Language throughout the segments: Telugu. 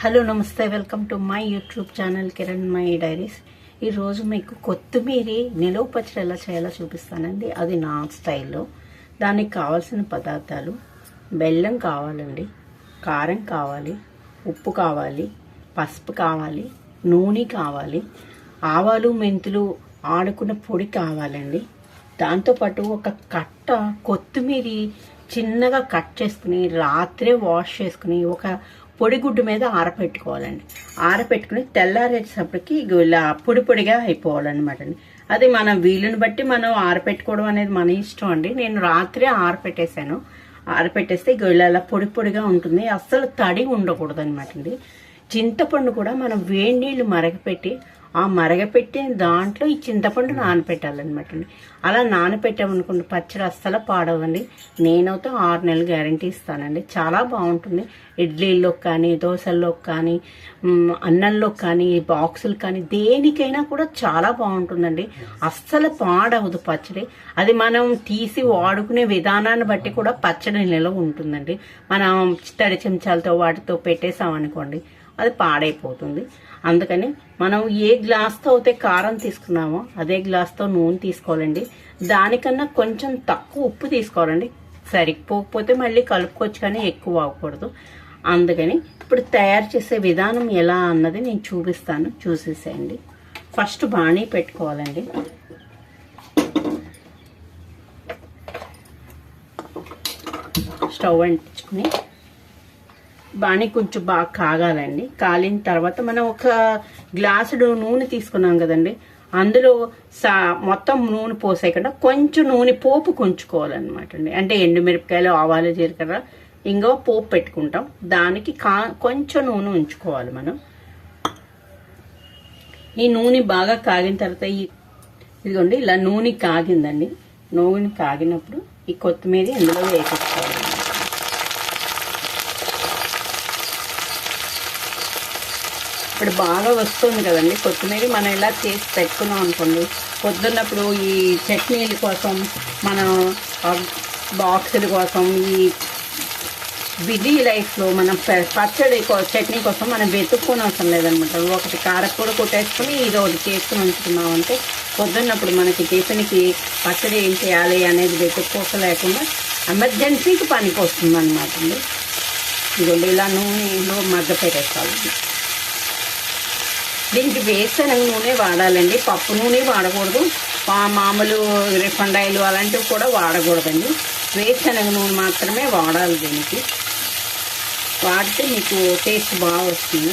హలో నమస్తే welcome to my YouTube channel Kiran my diaries. ఈరోజు మీకు కొత్తిమీర నిలువ పచ్చడి ఎలా చేయాలో చూపిస్తానండి. అది నా స్టైల్లో. దానికి కావాల్సిన పదార్థాలు బెల్లం కావాలండి కారం కావాలి ఉప్పు కావాలి పసుపు కావాలి నూనె కావాలి ఆవాలు మెంతులు ఆడుకున్న పొడి కావాలండి. దాంతోపాటు ఒక కట్ట కొత్తిమీర చిన్నగా కట్ చేసుకుని రాత్రే వాష్ చేసుకుని ఒక పొడిగుడ్డు మీద ఆరపెట్టుకోవాలండి. ఆరపెట్టుకుని తెల్లారేసేపటికి ఇలా పొడి పొడిగా అయిపోవాలన్నమాట అండి. అది మన వీలుని బట్టి మనం ఆరపెట్టుకోవడం అనేది మన ఇష్టం అండి. నేను రాత్రి ఆరపెట్టేశాను. ఆరపెట్టేస్తే ఇలా పొడి పొడిగా ఉంటుంది. అస్సలు తడి ఉండకూడదు అనమాట అండి. చింతపండు కూడా మనం వేడి నీళ్ళు మరగపెట్టి ఆ మరగపెట్టిన దాంట్లో ఈ చింతపండు నానపెట్టాలన్నమాట అండి. అలా నానపెట్టామనుకోండి పచ్చడి అస్సలు పాడవండి. నేనైతే ఆరు నెలలు గ్యారంటీ ఇస్తానండి. చాలా బాగుంటుంది. ఇడ్లీల్లో కానీ దోశల్లో కానీ అన్నంలో కానీ బాక్సులు కానీ దేనికైనా కూడా చాలా బాగుంటుందండి. అస్సలు పాడవదు పచ్చడి. అది మనం తీసి వాడుకునే విధానాన్ని బట్టి కూడా పచ్చడి నిలవ ఉంటుందండి. మనం తడి చెంచాలతో వాటితో పెట్టేసామనుకోండి అది పాడైపోతుంది. అందుకని మనం ఏ గ్లాస్తో అయితే కారం తీసుకున్నామో అదే గ్లాస్తో నూనె తీసుకోవాలండి. దానికన్నా కొంచెం తక్కువ ఉప్పు తీసుకోవాలండి. సరిపోకపోతే మళ్ళీ కలుపుకోవచ్చు కానీ ఎక్కువ అవ్వకూడదు. అందుకని ఇప్పుడు తయారు చేసే విధానం ఎలా అన్నది నేను చూపిస్తాను. చూసేసేయండి. ఫస్ట్ బాణీ పెట్టుకోవాలండి. స్టవ్ అంటించుకుని బాగానే కొంచెం బాగా కాగాలండి. కాలిన తర్వాత మనం ఒక గ్లాసుడు నూనె తీసుకున్నాం కదండి. అందులో సా మొత్తం నూనె పోసేయకుండా కొంచెం నూనె పోపు కొంచుకోవాలన్నమాట అండి. అంటే ఎండుమిరపకాయలు ఆవాలు జీలకర్ర ఇంకో పోపు పెట్టుకుంటాం. దానికి కా కొంచెం నూనె ఉంచుకోవాలి మనం. ఈ నూనె బాగా కాగిన తర్వాత ఈ ఇదిగోండి ఇలా నూనె కాగిందండి. నూనె కాగినప్పుడు ఈ కొత్తిమీర ఇందులో వేసేసుకోవాలి. ఇప్పుడు బాగా వస్తుంది కదండి. కొత్తిమీర మనం ఇలా చేసి పెట్టుకున్నాం అనుకోండి పొద్దున్నప్పుడు ఈ చట్నీల కోసం మనం బాక్సుల కోసం ఈ బిజీ లైఫ్లో మనం పచ్చడి కో- చట్నీ కోసం మనం వెతుక్కొని అవసరం లేదనమాట. ఒకటి కారపూడ కొట్టేసుకుని ఇది ఒకటి చేసుకుని ఉంచుకున్నాం అంటే పొద్దున్నప్పుడు మనకి టిఫిన్కి పచ్చడి ఏం చేయాలి అనేది వెతుక్కోక లేకుండా ఎమర్జెన్సీకి పనికి వస్తుంది అనమాట అండి. ఇదిగోండి ఇలా నూనెలో మగ్గ పెట్టేసుకోవాలి దీనికి వేరుశనగ నూనె వాడాలండి. పప్పు నూనె వాడకూడదు. మా- మామూలు రిఫండ్ ఆయిల్ అలాంటివి కూడా వాడకూడదండి. వేరుశనగ నూనె మాత్రమే వాడాలి దీనికి. వాడితే మీకు టేస్ట్ బాగా వస్తుంది.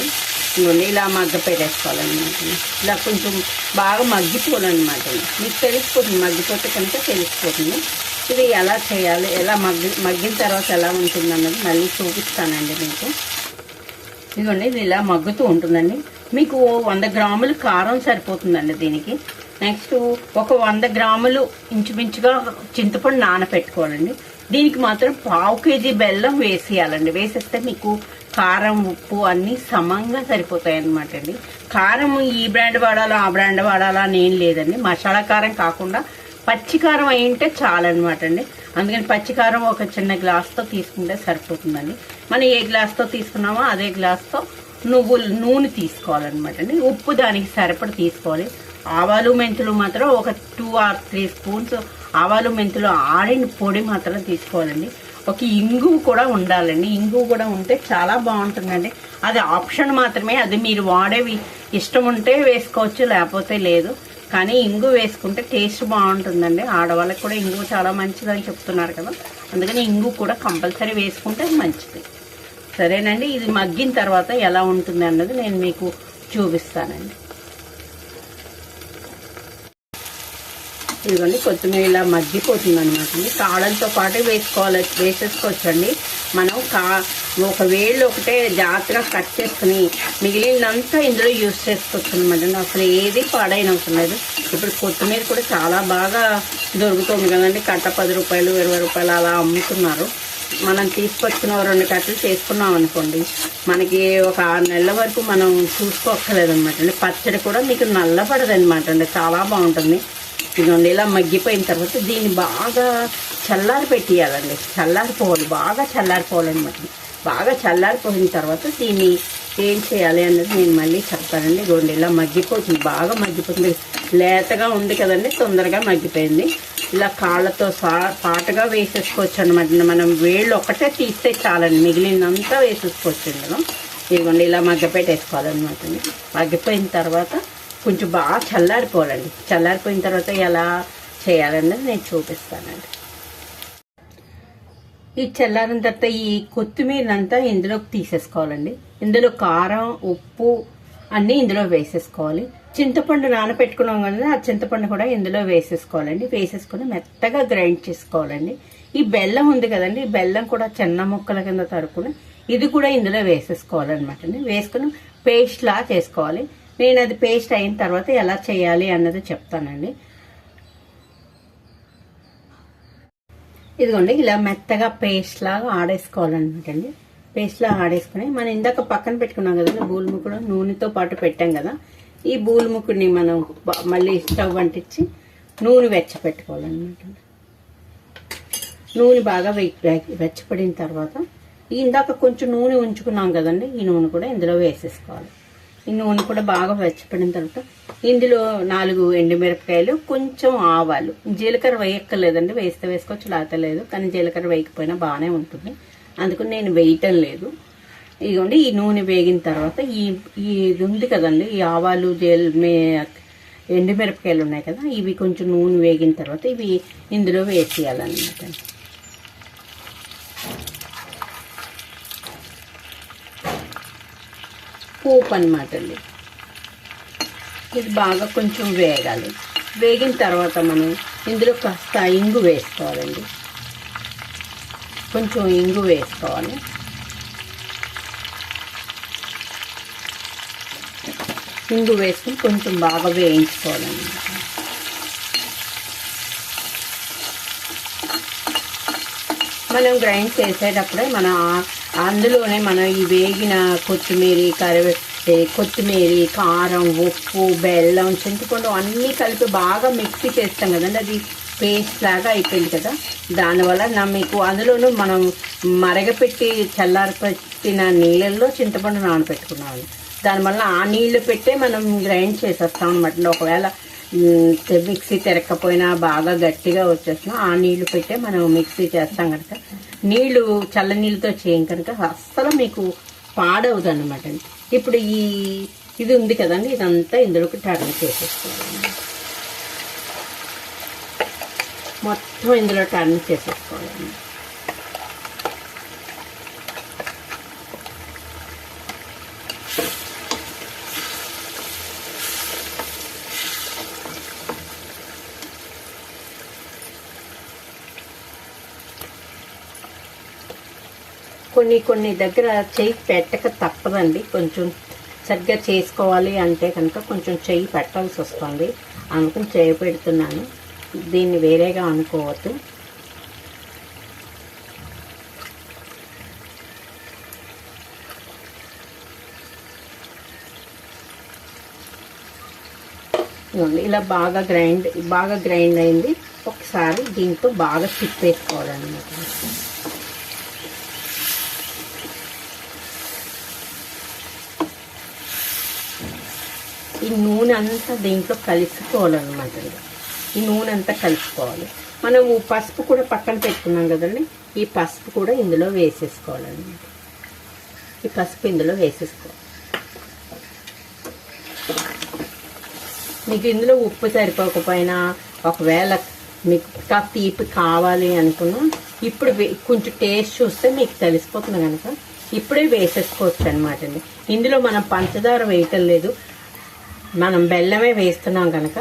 ఇదిగోండి ఇలా మగ్గ పెట్టేసుకోవాలన్నమాట. ఇలా కొంచెం బాగా మగ్గిపోవాలన్నమాట. మీకు తెలిసిపోతుంది మగ్గిపోతే కనుక తెలిసిపోతుంది. ఇది ఎలా చేయాలి ఎలా మగ్గి మగ్గిన తర్వాత ఎలా ఉంటుంది అన్నది మళ్ళీ చూపిస్తానండి మీకు. ఇదిగోండి ఇది ఇలా మగ్గుతూ ఉంటుందండి. మీకు వంద గ్రాములు కారం సరిపోతుందండి దీనికి. నెక్స్ట్ ఒక వంద గ్రాములు ఇంచుమించుగా చింతపండు నానపెట్టుకోవాలండి. దీనికి మాత్రం పావు కేజీ బెల్లం వేసేయాలండి. వేసేస్తే మీకు కారం ఉప్పు అన్నీ సమంగా సరిపోతాయి అన్నమాట అండి. కారం ఈ బ్రాండ్ వాడాలా ఆ బ్రాండ్ వాడాలా అని ఏం లేదండి. మసాలా కారం కాకుండా పచ్చికారం అయి ఉంటే చాలన్నమాట అండి. అందుకని పచ్చికారం ఒక చిన్న గ్లాస్తో తీసుకుంటే సరిపోతుందండి. మనం ఏ గ్లాస్తో తీసుకున్నామో అదే గ్లాస్తో నువ్వులు నూనె తీసుకోవాలన్నమాట అండి. ఉప్పు దానికి సరిపడ తీసుకోవాలి. ఆవాలు మెంతులు మాత్రం ఒక టూ ఆర్ త్రీ స్పూన్స్ ఆవాలు మెంతులు ఆడిన పొడి మాత్రం తీసుకోవాలండి. ఒక ఇంగు కూడా ఉండాలండి. ఇంగు కూడా ఉంటే చాలా బాగుంటుందండి. అది ఆప్షన్ మాత్రమే. అది మీరు వాడేవి ఇష్టం ఉంటే వేసుకోవచ్చు లేకపోతే లేదు. కానీ ఇంగు వేసుకుంటే టేస్ట్ బాగుంటుందండి. ఆడవాళ్ళకి కూడా ఇంగు చాలా మంచిదని చెప్తున్నారు కదా. అందుకని ఇంగు కూడా కంపల్సరీ వేసుకుంటే మంచిది. సరేనండి ఇది మగ్గిన తర్వాత ఎలా ఉంటుంది అన్నది నేను మీకు చూపిస్తానండి. ఇదిగోండి కొత్తిమీర ఇలా మగ్గిపోతుంది అనమాట కాడలతో పాటు వేసుకోవాలి వేసేసుకోవచ్చండి. మనం కా ఒక వేళ్ళు ఒకటే జాగ్రత్తగా కట్ చేసుకుని మిగిలినంతా ఇందులో యూస్ చేసుకోవచ్చు అనమాట అసలు ఏది పాడైన అవసరం లేదు ఇప్పుడు కొత్తిమీర కూడా చాలా బాగా దొరుకుతుంది కదండి. కట్ట పది రూపాయలు ఇరవై రూపాయలు అలా అమ్ముతున్నారు. మనం తీసుకొచ్చిన రెండు కట్టలు చేసుకున్నాం అనుకోండి మనకి ఒక ఆరు నెలల వరకు మనం చూసుకోక్కర్లేదన్నమాట. అండి పచ్చడి కూడా మీకు నల్లబడదనమాట అండి చాలా బాగుంటుంది. ఇదిగోండి ఇలా మగ్గిపోయిన తర్వాత దీన్ని బాగా చల్లారి పెట్టేయాలండి. చల్లారిపోవాలి బాగా చల్లారిపోవాలన్నమాట. బాగా చల్లారిపోయిన తర్వాత దీన్ని ఏం చేయాలి అన్నది నేను మళ్ళీ చెప్తానండి. ఇదిగోండి ఇలా మగ్గిపోతుంది బాగా మగ్గిపోతుంది. లేతగా ఉంది కదండి తొందరగా మగ్గిపోయింది. ఇలా కాళ్ళతో సా పాటుగా వేసేసుకోవచ్చు అనమాట మనం వేళ్ళు ఒకటే తీస్తే చాలండి. మిగిలినంతా వేసేసుకోవచ్చు ఇందులో. ఇదిగోండి ఇలా మగ్గపెట్టేసుకోవాలన్నమాట మగ్గిపోయిన తర్వాత కొంచెం బాగా చల్లారిపోవాలండి. చల్లారిపోయిన తర్వాత ఎలా చేయాలన్నది నేను చూపిస్తానండి. ఈ చల్లారిన తర్వాత ఈ కొత్తిమీరంతా ఇందులోకి తీసేసుకోవాలండి. ఇందులో కారం ఉప్పు అన్నీ ఇందులో వేసేసుకోవాలి. చింతపండు నానబెట్టుకున్నాం కదా ఆ చింతపండు కూడా ఇందులో వేసేసుకోవాలండి. వేసేసుకొని మెత్తగా గ్రైండ్ చేసుకోవాలండి. ఈ బెల్లం ఉంది కదండి ఈ బెల్లం కూడా చిన్న ముక్కల కింద తరుకుని ఇది కూడా ఇందులో వేసేసుకోవాలన్నమాట అండి. వేసుకుని పేస్ట్లా చేసుకోవాలి. నేను అది పేస్ట్ అయిన తర్వాత ఎలా చేయాలి అన్నది చెప్తానండి. ఇదిగోండి ఇలా మెత్తగా పేస్ట్ లాగా ఆడేసుకోవాలన్నమాట అండి. పేస్ట్ లాగా ఆడేసుకుని మనం ఇందాక పక్కన పెట్టుకున్నాం కదండి బూల్ కూడా నూనెతో పాటు పెట్టాం కదా ఈ బూలుముకుడిని మనం మళ్ళీ స్టవ్ అంటించి నూనె వెచ్చపెట్టుకోవాలన్నమాట. నూనె బాగా వెచ్చపడిన తర్వాత ఇందాక కొంచెం నూనె ఉంచుకున్నాం కదండి ఈ నూనె కూడా ఇందులో వేసేసుకోవాలి. ఈ నూనె కూడా బాగా వెచ్చపడిన తర్వాత ఇందులో నాలుగు ఎండుమిరపకాయలు కొంచెం ఆవాలు. జీలకర్ర వేయక్కర్లేదండి వేస్తే వేసుకోవచ్చు లేకపోతే లేదు కానీ జీలకర్ర వేయకపోయినా బాగానే ఉంటుంది. అందుకని నేను వేయటం లేదు. ఇదిగోండి ఈ నూనె వేగిన తర్వాత ఈ ఈ ఇది ఉంది కదండి ఈ ఆవాలు జేల్ మే ఎండుమిరపకాయలు ఉన్నాయి కదా ఇవి కొంచెం నూనె వేగిన తర్వాత ఇవి ఇందులో వేసేయాలన్నమాట. పోపు అనమాట అండి. ఇది బాగా కొంచెం వేగాలి. వేగిన తర్వాత మనం ఇందులో కాస్త ఇంగు వేసుకోవాలండి. కొంచెం ఇంగు వేసుకోవాలి. ఇంగు వేసుకుని కొంచెం బాగా వేయించుకోవాలండి మనం గ్రైండ్ చేసేటప్పుడే మన అందులోనే మనం ఈ వేగిన కొత్తిమీర కరివే కొత్తిమీర కారం ఉప్పు బెల్లం చింతపండు అన్నీ కలిపి బాగా మిక్సీ చేస్తాం కదండి. అది పేస్ట్ లాగా అయిపోయింది కదా. దానివల్ల నా మీకు అందులోనూ మనం మరగపెట్టి చల్లారపెట్టిన నీళ్ళల్లో చింతపండు నానబెట్టుకున్నాము దానివల్ల ఆ నీళ్ళు పెట్టే మనం గ్రైండ్ చేసేస్తాం అనమాట ఒకవేళ మిక్సీ తిరగకపోయినా బాగా గట్టిగా వచ్చేసినా ఆ నీళ్ళు పెట్టే మనం మిక్సీ చేస్తాం కనుక నీళ్ళు చల్ల నీళ్ళతో చేయం కనుక అస్సలు మీకు పాడవదు అనమాట ఇప్పుడు ఈ ఇది ఉంది కదండి ఇదంతా ఇందులోకి టర్న్ చేసేసుకోవాలి. మొత్తం ఇందులో టర్న్ చేసేసుకోవాలి. కొన్ని కొన్ని దగ్గర చెయ్యి పెట్టక తప్పదండి. కొంచెం సరిగ్గా చేసుకోవాలి అంటే కనుక కొంచెం చెయ్యి పెట్టాల్సి వస్తుంది. అందుకని చేయి పెడుతున్నాను. దీన్ని వేరేగా అనుకోవద్దు. ఇలా బాగా గ్రైండ్ బాగా గ్రైండ్ అయింది. ఒకసారి దీంతో బాగా తిప్పేసుకోవాలన్నమాట. ఈ నూనె అంతా దీంట్లో కలిసిపోవాలన్నమాట ఈ నూనె అంతా కలుపుకోవాలి. మనం పసుపు కూడా పక్కన పెట్టుకున్నాం కదండి. ఈ పసుపు కూడా ఇందులో వేసేసుకోవాలన్నమాట. ఈ పసుపు ఇందులో వేసేసుకోవాలి. మీకు ఇందులో ఉప్పు సరిపోకపోయినా ఒకవేళ మీకు తీపి కావాలి అనుకున్నా ఇప్పుడు కొంచెం టేస్ట్ చూస్తే మీకు తెలిసిపోతుంది కనుక ఇప్పుడే వేసేసుకోవచ్చు అనమాట అండి. ఇందులో మనం పంచదార వేయటం లేదు. మనం బెల్లమే వేస్తున్నాం కనుక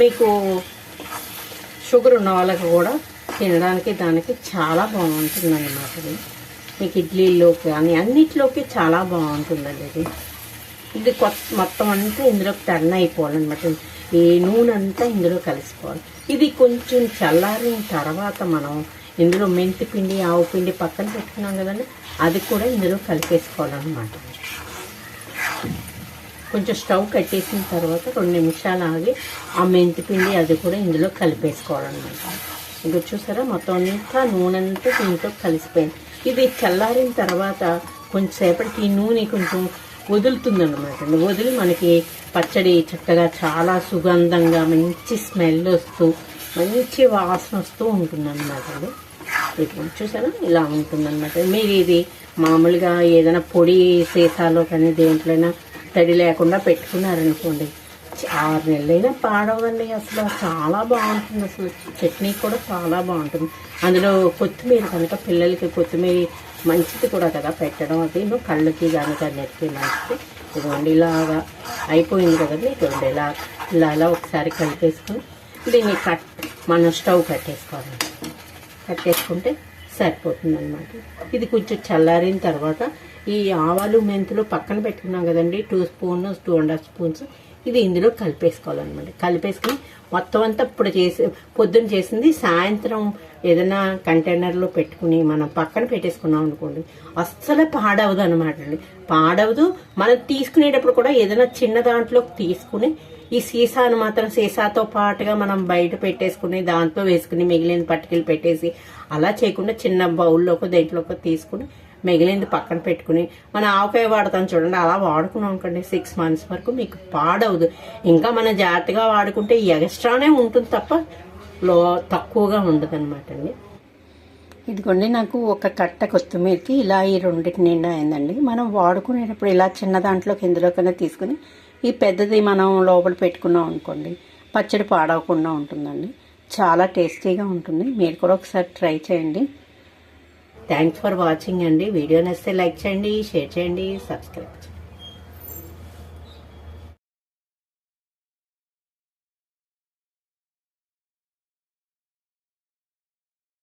మీకు షుగర్ ఉన్న వాళ్ళకి కూడా తినడానికి దానికి చాలా బాగుంటుంది అన్నమాట ఇది. మీకు ఇడ్లీలోకి కానీ అన్నిటిలోకి చాలా బాగుంటుందండి ఇది. ఇది కొత్త మొత్తం అంతా ఇందులోకి టర్న్ అయిపోవాలన్నమాట. ఈ నూనె అంతా ఇందులో కలిసిపోవాలి. ఇది కొంచెం చల్లారిన తర్వాత మనం ఇందులో మెంతి పిండి ఆవు పిండి పక్కన పెట్టుకున్నాం కదండి అది కూడా ఇందులో కలిపేసుకోవాలన్నమాట. కొంచెం స్టవ్ కట్టేసిన తర్వాత రెండు నిమిషాలు ఆగి ఆ మెంతిపిండి అది కూడా ఇందులో కలిపేసుకోవాలన్నమాట. ఇంకా చూసారా మొత్తం అంతా నూనె అంతా దీంట్లో కలిసిపోయింది. ఇది చల్లారిన తర్వాత కొంచెంసేపటికి ఈ నూనె కొంచెం వదులుతుంది అనమాట వదిలి మనకి పచ్చడి చక్కగా చాలా సుగంధంగా మంచి స్మెల్ వస్తూ మంచి వాసన వస్తూ ఉంటుంది అనమాట ఇప్పుడు చూసారా ఇలా ఉంటుందన్నమాట. మీరు ఇది మామూలుగా ఏదైనా పొడి సీసాలో కానీ దేంట్లోనైనా తడి లేకుండా పెట్టుకున్నారనుకోండి ఆరు నెలలైనా పాడవండి అసలు. చాలా బాగుంటుంది అసలు. చట్నీ కూడా చాలా బాగుంటుంది. అందులో కొత్తిమీర కనుక పిల్లలకి కొత్తిమీర మంచిది కూడా కదా పెట్టడం అది. కళ్ళకి దానికి నెత్తి మంచిది ఇదిగోండి ఇలాగా అయిపోయింది కదండి ఇదిగోండి ఇలా ఇలా ఇలా ఒకసారి కలిపేసుకుని దీన్ని కట్ మనం స్టవ్ కట్టేసుకోవాలి. కట్టేసుకుంటే సరిపోతుంది అనమాట ఇది కొంచెం చల్లారిన తర్వాత ఈ ఆవాలు మెంతులు పక్కన పెట్టుకున్నాం కదండి. Two spoon two and half spoons ఇది ఇందులో కలిపేసుకోవాలన్నమాట. కలిపేసుకుని మొత్తం అంతా ఇప్పుడు చేసి పొద్దున్న చేసింది సాయంత్రం ఏదైనా కంటైనర్లో పెట్టుకుని మనం పక్కన పెట్టేసుకున్నాం అనుకోండి అస్సలు పాడవదు అనమాట అండి. పాడవదు. మనం తీసుకునేటప్పుడు కూడా ఏదైనా చిన్న దాంట్లో తీసుకుని ఈ సీసాను మాత్రం సీసాతో పాటుగా మనం బయట పెట్టేసుకుని దాంతో వేసుకుని మిగిలిన పట్టుకెళ్ళి పెట్టేసి అలా చేయకుండా చిన్న బౌల్లోకి దేంట్లోకి తీసుకుని మిగిలింది పక్కన పెట్టుకుని మన ఆవకాయ వాడతాం చూడండి అలా వాడుకున్నాం అనుకోండి సిక్స్ మంత్స్ వరకు మీకు పాడవదు. ఇంకా మనం జాగ్రత్తగా వాడుకుంటే ఎక్స్ట్రానే ఉంటుంది తప్ప లో తక్కువగా ఉండదు అనమాట అండి. ఇదిగోండి నాకు ఒక కట్ట కొత్తిమీరకి ఇలా ఈ రెండింటి నిండా అయిందండి. మనం వాడుకునేటప్పుడు ఇలా చిన్న దాంట్లోకి ఎందులోకైనా తీసుకుని ఈ పెద్దది మనం లోపల పెట్టుకున్నాం అనుకోండి పచ్చడి పాడవకుండా ఉంటుందండి. చాలా టేస్టీగా ఉంటుంది. మీరు కూడా ఒకసారి ట్రై చేయండి. థ్యాంక్స్ ఫర్ వాచింగ్ అండి. వీడియో నచ్చితే లైక్ చేయండి షేర్ చేయండి సబ్స్క్రైబ్ చేయండి.